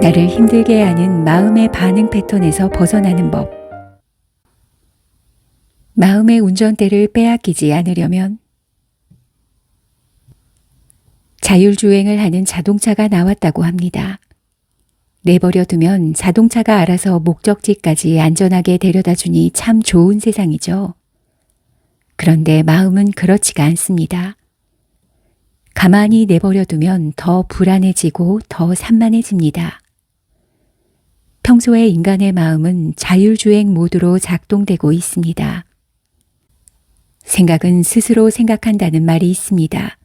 나를 힘들게 하는 마음의 반응 패턴에서 벗어나는 법. 마음의 운전대를 빼앗기지 않으려면 자율주행을 하는 자동차가 나왔다고 합니다. 내버려 두면 자동차가 알아서 목적지까지 안전하게 데려다 주니 참 좋은 세상이죠. 그런데 마음은 그렇지가 않습니다. 가만히 내버려 두면 더 불안해지고 더 산만해집니다. 평소에 인간의 마음은 자율주행 모드로 작동되고 있습니다. 생각은 스스로 생각한다는 말이 있습니다.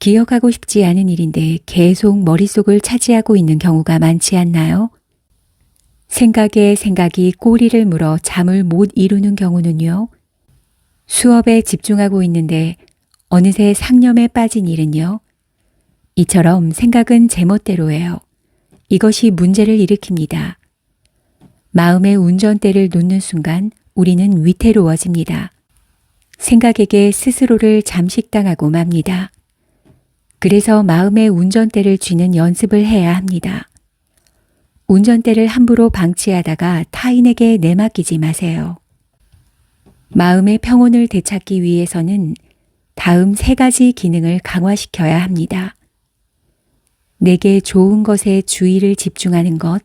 기억하고 싶지 않은 일인데 계속 머릿속을 차지하고 있는 경우가 많지 않나요? 생각에 생각이 꼬리를 물어 잠을 못 이루는 경우는요. 수업에 집중하고 있는데 어느새 상념에 빠진 일은요. 이처럼 생각은 제멋대로예요. 이것이 문제를 일으킵니다. 마음의 운전대를 놓는 순간 우리는 위태로워집니다. 생각에게 스스로를 잠식당하고 맙니다. 그래서 마음의 운전대를 쥐는 연습을 해야 합니다. 운전대를 함부로 방치하다가 타인에게 내맡기지 마세요. 마음의 평온을 되찾기 위해서는 다음 세 가지 기능을 강화시켜야 합니다. 내게 좋은 것에 주의를 집중하는 것,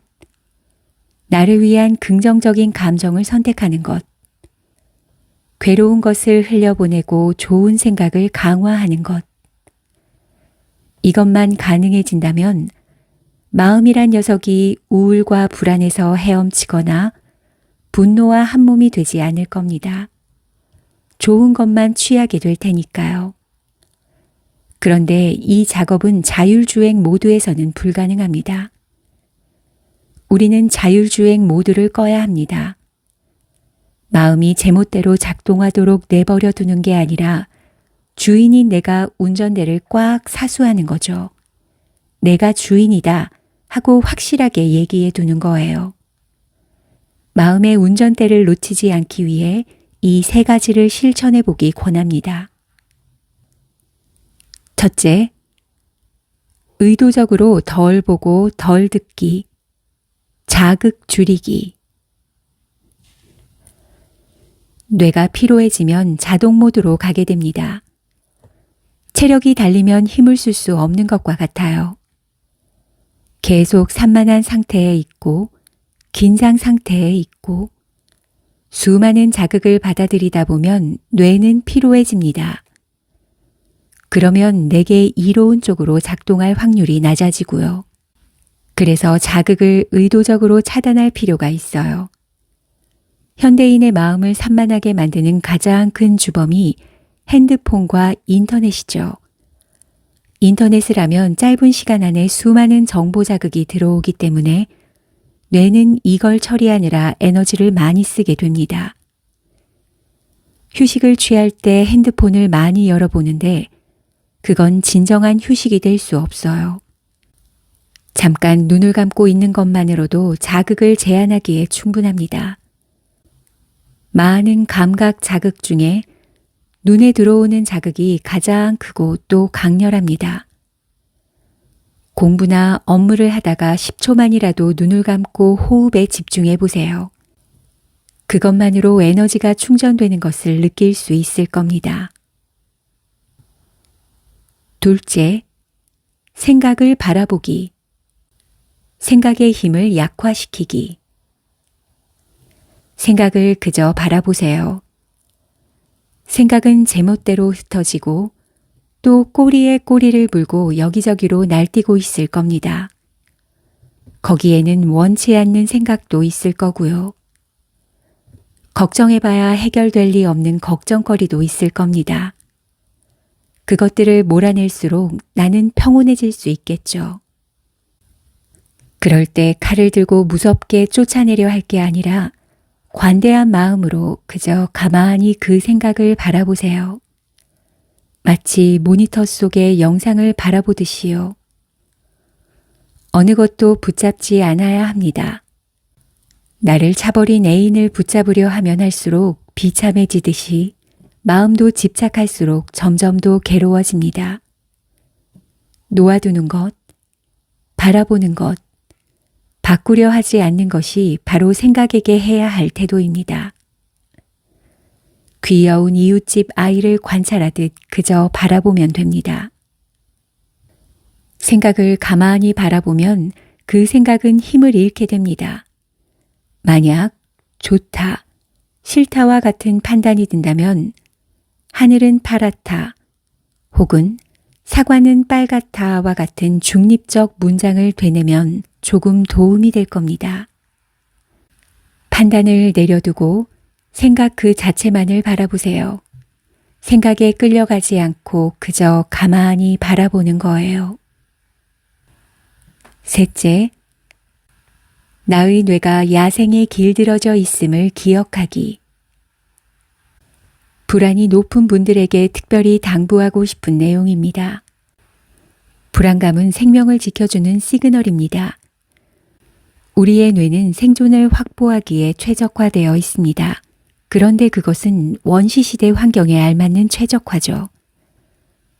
나를 위한 긍정적인 감정을 선택하는 것, 괴로운 것을 흘려보내고 좋은 생각을 강화하는 것. 이것만 가능해진다면 마음이란 녀석이 우울과 불안에서 헤엄치거나 분노와 한 몸이 되지 않을 겁니다. 좋은 것만 취하게 될 테니까요. 그런데 이 작업은 자율주행 모드에서는 불가능합니다. 우리는 자율주행 모드를 꺼야 합니다. 마음이 제멋대로 작동하도록 내버려 두는 게 아니라 주인인 내가 운전대를 꽉 사수하는 거죠. 내가 주인이다 하고 확실하게 얘기해 두는 거예요. 마음의 운전대를 놓치지 않기 위해 이 세 가지를 실천해 보기 권합니다. 첫째, 의도적으로 덜 보고 덜 듣기, 자극 줄이기. 뇌가 피로해지면 자동 모드로 가게 됩니다. 체력이 달리면 힘을 쓸 수 없는 것과 같아요. 계속 산만한 상태에 있고, 긴장 상태에 있고, 수많은 자극을 받아들이다 보면 뇌는 피로해집니다. 그러면 내게 이로운 쪽으로 작동할 확률이 낮아지고요. 그래서 자극을 의도적으로 차단할 필요가 있어요. 현대인의 마음을 산만하게 만드는 가장 큰 주범이 핸드폰과 인터넷이죠. 인터넷을 하면 짧은 시간 안에 수많은 정보 자극이 들어오기 때문에 뇌는 이걸 처리하느라 에너지를 많이 쓰게 됩니다. 휴식을 취할 때 핸드폰을 많이 열어보는데 그건 진정한 휴식이 될 수 없어요. 잠깐 눈을 감고 있는 것만으로도 자극을 제한하기에 충분합니다. 많은 감각 자극 중에 눈에 들어오는 자극이 가장 크고 또 강렬합니다. 공부나 업무를 하다가 10초만이라도 눈을 감고 호흡에 집중해 보세요. 그것만으로 에너지가 충전되는 것을 느낄 수 있을 겁니다. 둘째, 생각을 바라보기. 생각의 힘을 약화시키기. 생각을 그저 바라보세요. 생각은 제멋대로 흩어지고 또 꼬리에 꼬리를 물고 여기저기로 날뛰고 있을 겁니다. 거기에는 원치 않는 생각도 있을 거고요. 걱정해봐야 해결될 리 없는 걱정거리도 있을 겁니다. 그것들을 몰아낼수록 나는 평온해질 수 있겠죠. 그럴 때 칼을 들고 무섭게 쫓아내려 할 게 아니라 관대한 마음으로 그저 가만히 그 생각을 바라보세요. 마치 모니터 속의 영상을 바라보듯이요. 어느 것도 붙잡지 않아야 합니다. 나를 차버린 애인을 붙잡으려 하면 할수록 비참해지듯이 마음도 집착할수록 점점 더 괴로워집니다. 놓아두는 것, 바라보는 것, 바꾸려 하지 않는 것이 바로 생각에게 해야 할 태도입니다. 귀여운 이웃집 아이를 관찰하듯 그저 바라보면 됩니다. 생각을 가만히 바라보면 그 생각은 힘을 잃게 됩니다. 만약 좋다, 싫다와 같은 판단이 든다면 하늘은 파랗다 혹은 사과는 빨갛다와 같은 중립적 문장을 되뇌면 조금 도움이 될 겁니다. 판단을 내려두고 생각 그 자체만을 바라보세요. 생각에 끌려가지 않고 그저 가만히 바라보는 거예요. 셋째, 나의 뇌가 야생에 길들어져 있음을 기억하기. 불안이 높은 분들에게 특별히 당부하고 싶은 내용입니다. 불안감은 생명을 지켜주는 시그널입니다. 우리의 뇌는 생존을 확보하기에 최적화되어 있습니다. 그런데 그것은 원시시대 환경에 알맞는 최적화죠.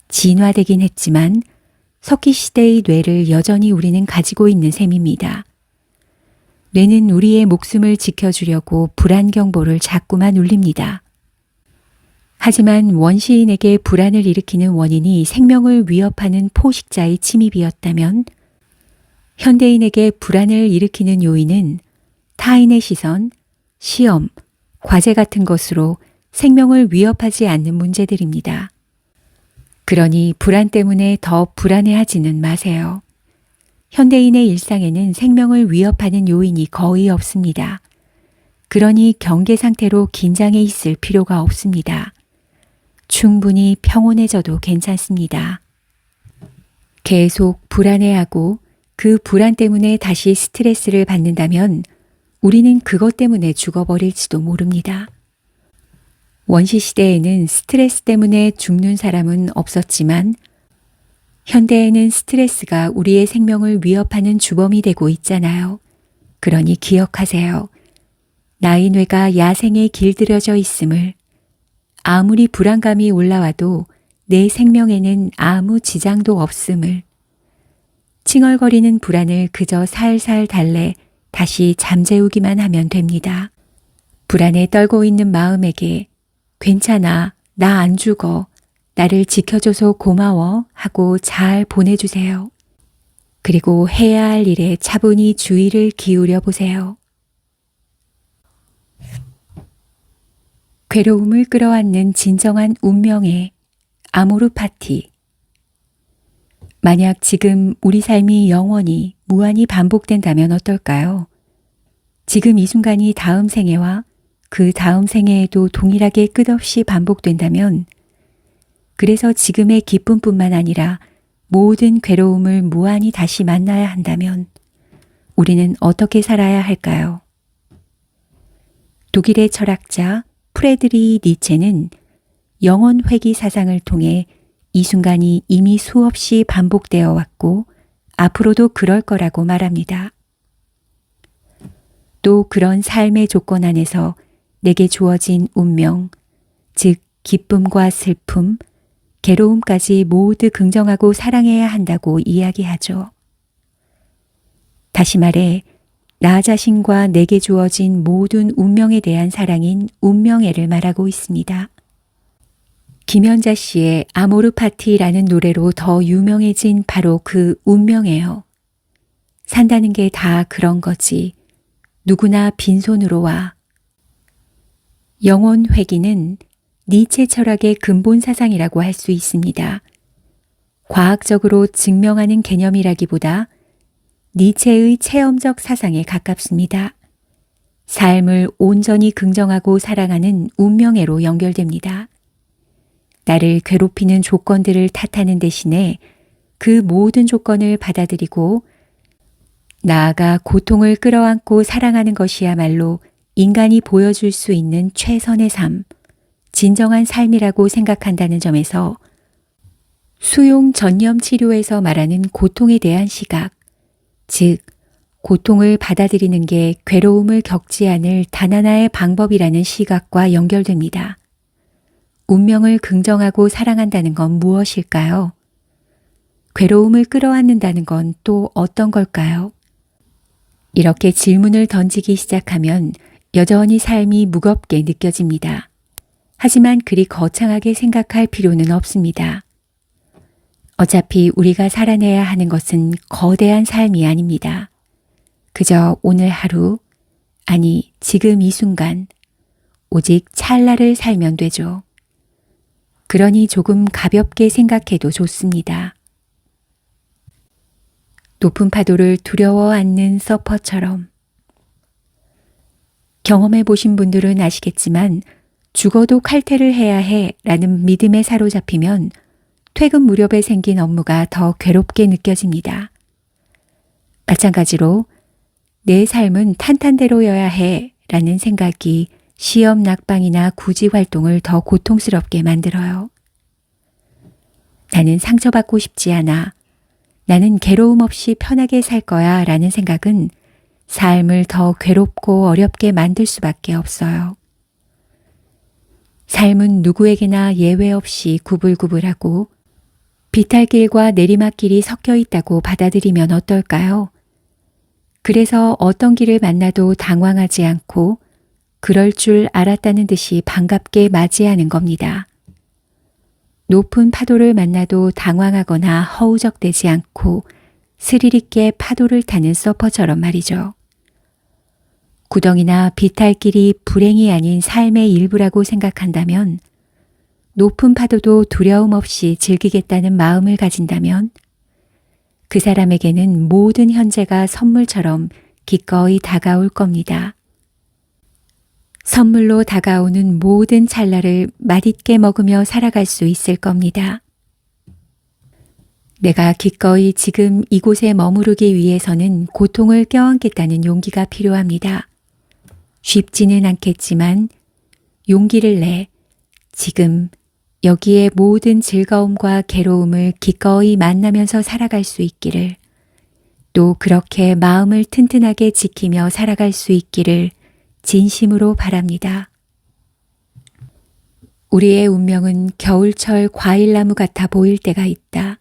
진화되긴 했지만 석기시대의 뇌를 여전히 우리는 가지고 있는 셈입니다. 뇌는 우리의 목숨을 지켜주려고 불안경보를 자꾸만 울립니다. 하지만 원시인에게 불안을 일으키는 원인이 생명을 위협하는 포식자의 침입이었다면 현대인에게 불안을 일으키는 요인은 타인의 시선, 시험, 과제 같은 것으로 생명을 위협하지 않는 문제들입니다. 그러니 불안 때문에 더 불안해하지는 마세요. 현대인의 일상에는 생명을 위협하는 요인이 거의 없습니다. 그러니 경계 상태로 긴장해 있을 필요가 없습니다. 충분히 평온해져도 괜찮습니다. 계속 불안해하고 그 불안 때문에 다시 스트레스를 받는다면 우리는 그것 때문에 죽어버릴지도 모릅니다. 원시시대에는 스트레스 때문에 죽는 사람은 없었지만 현대에는 스트레스가 우리의 생명을 위협하는 주범이 되고 있잖아요. 그러니 기억하세요. 나의 뇌가 야생에 길들여져 있음을 아무리 불안감이 올라와도 내 생명에는 아무 지장도 없음을 칭얼거리는 불안을 그저 살살 달래 다시 잠재우기만 하면 됩니다. 불안에 떨고 있는 마음에게 괜찮아, 나 안 죽어, 나를 지켜줘서 고마워 하고 잘 보내주세요. 그리고 해야 할 일에 차분히 주의를 기울여 보세요. 괴로움을 끌어안는 진정한 운명의 아모르 파티. 만약 지금 우리 삶이 영원히 무한히 반복된다면 어떨까요? 지금 이 순간이 다음 생애와 그 다음 생애에도 동일하게 끝없이 반복된다면 그래서 지금의 기쁨뿐만 아니라 모든 괴로움을 무한히 다시 만나야 한다면 우리는 어떻게 살아야 할까요? 독일의 철학자 프레드리 니체는 영원 회귀 사상을 통해 이 순간이 이미 수없이 반복되어 왔고 앞으로도 그럴 거라고 말합니다. 또 그런 삶의 조건 안에서 내게 주어진 운명, 즉 기쁨과 슬픔, 괴로움까지 모두 긍정하고 사랑해야 한다고 이야기하죠. 다시 말해, 나 자신과 내게 주어진 모든 운명에 대한 사랑인 운명애를 말하고 있습니다. 김연자 씨의 아모르 파티라는 노래로 더 유명해진 바로 그 운명이에요. 산다는 게 다 그런 거지. 누구나 빈손으로 와. 영혼 회귀는 니체 철학의 근본 사상이라고 할 수 있습니다. 과학적으로 증명하는 개념이라기보다 니체의 체험적 사상에 가깝습니다. 삶을 온전히 긍정하고 사랑하는 운명애로 연결됩니다. 나를 괴롭히는 조건들을 탓하는 대신에 그 모든 조건을 받아들이고 나아가 고통을 끌어안고 사랑하는 것이야말로 인간이 보여줄 수 있는 최선의 삶, 진정한 삶이라고 생각한다는 점에서 수용 전념 치료에서 말하는 고통에 대한 시각, 즉, 고통을 받아들이는 게 괴로움을 겪지 않을 단 하나의 방법이라는 시각과 연결됩니다. 운명을 긍정하고 사랑한다는 건 무엇일까요? 괴로움을 끌어안는다는 건 또 어떤 걸까요? 이렇게 질문을 던지기 시작하면 여전히 삶이 무겁게 느껴집니다. 하지만 그리 거창하게 생각할 필요는 없습니다. 어차피 우리가 살아내야 하는 것은 거대한 삶이 아닙니다. 그저 오늘 하루, 아니 지금 이 순간, 오직 찰나를 살면 되죠. 그러니 조금 가볍게 생각해도 좋습니다. 높은 파도를 두려워 않는 서퍼처럼 경험해 보신 분들은 아시겠지만 죽어도 칼퇴를 해야 해 라는 믿음에 사로잡히면 퇴근 무렵에 생긴 업무가 더 괴롭게 느껴집니다. 마찬가지로 내 삶은 탄탄대로여야 해 라는 생각이 시험 낙방이나 구지 활동을 더 고통스럽게 만들어요. 나는 상처받고 싶지 않아. 나는 괴로움 없이 편하게 살 거야 라는 생각은 삶을 더 괴롭고 어렵게 만들 수밖에 없어요. 삶은 누구에게나 예외 없이 구불구불하고 비탈길과 내리막길이 섞여 있다고 받아들이면 어떨까요? 그래서 어떤 길을 만나도 당황하지 않고 그럴 줄 알았다는 듯이 반갑게 맞이하는 겁니다. 높은 파도를 만나도 당황하거나 허우적대지 않고 스릴 있게 파도를 타는 서퍼처럼 말이죠. 구덩이나 비탈길이 불행이 아닌 삶의 일부라고 생각한다면 높은 파도도 두려움 없이 즐기겠다는 마음을 가진다면 그 사람에게는 모든 현재가 선물처럼 기꺼이 다가올 겁니다. 선물로 다가오는 모든 찰나를 맛있게 먹으며 살아갈 수 있을 겁니다. 내가 기꺼이 지금 이곳에 머무르기 위해서는 고통을 껴안겠다는 용기가 필요합니다. 쉽지는 않겠지만 용기를 내 지금 여기에 모든 즐거움과 괴로움을 기꺼이 만나면서 살아갈 수 있기를 또 그렇게 마음을 튼튼하게 지키며 살아갈 수 있기를 진심으로 바랍니다. 우리의 운명은 겨울철 과일나무 같아 보일 때가 있다.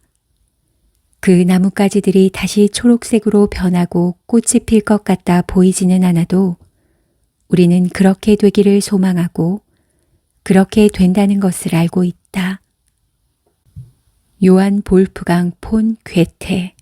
그 나뭇가지들이 다시 초록색으로 변하고 꽃이 필 것 같다 보이지는 않아도 우리는 그렇게 되기를 소망하고 그렇게 된다는 것을 알고 있다. 요한 볼프강 폰 괴테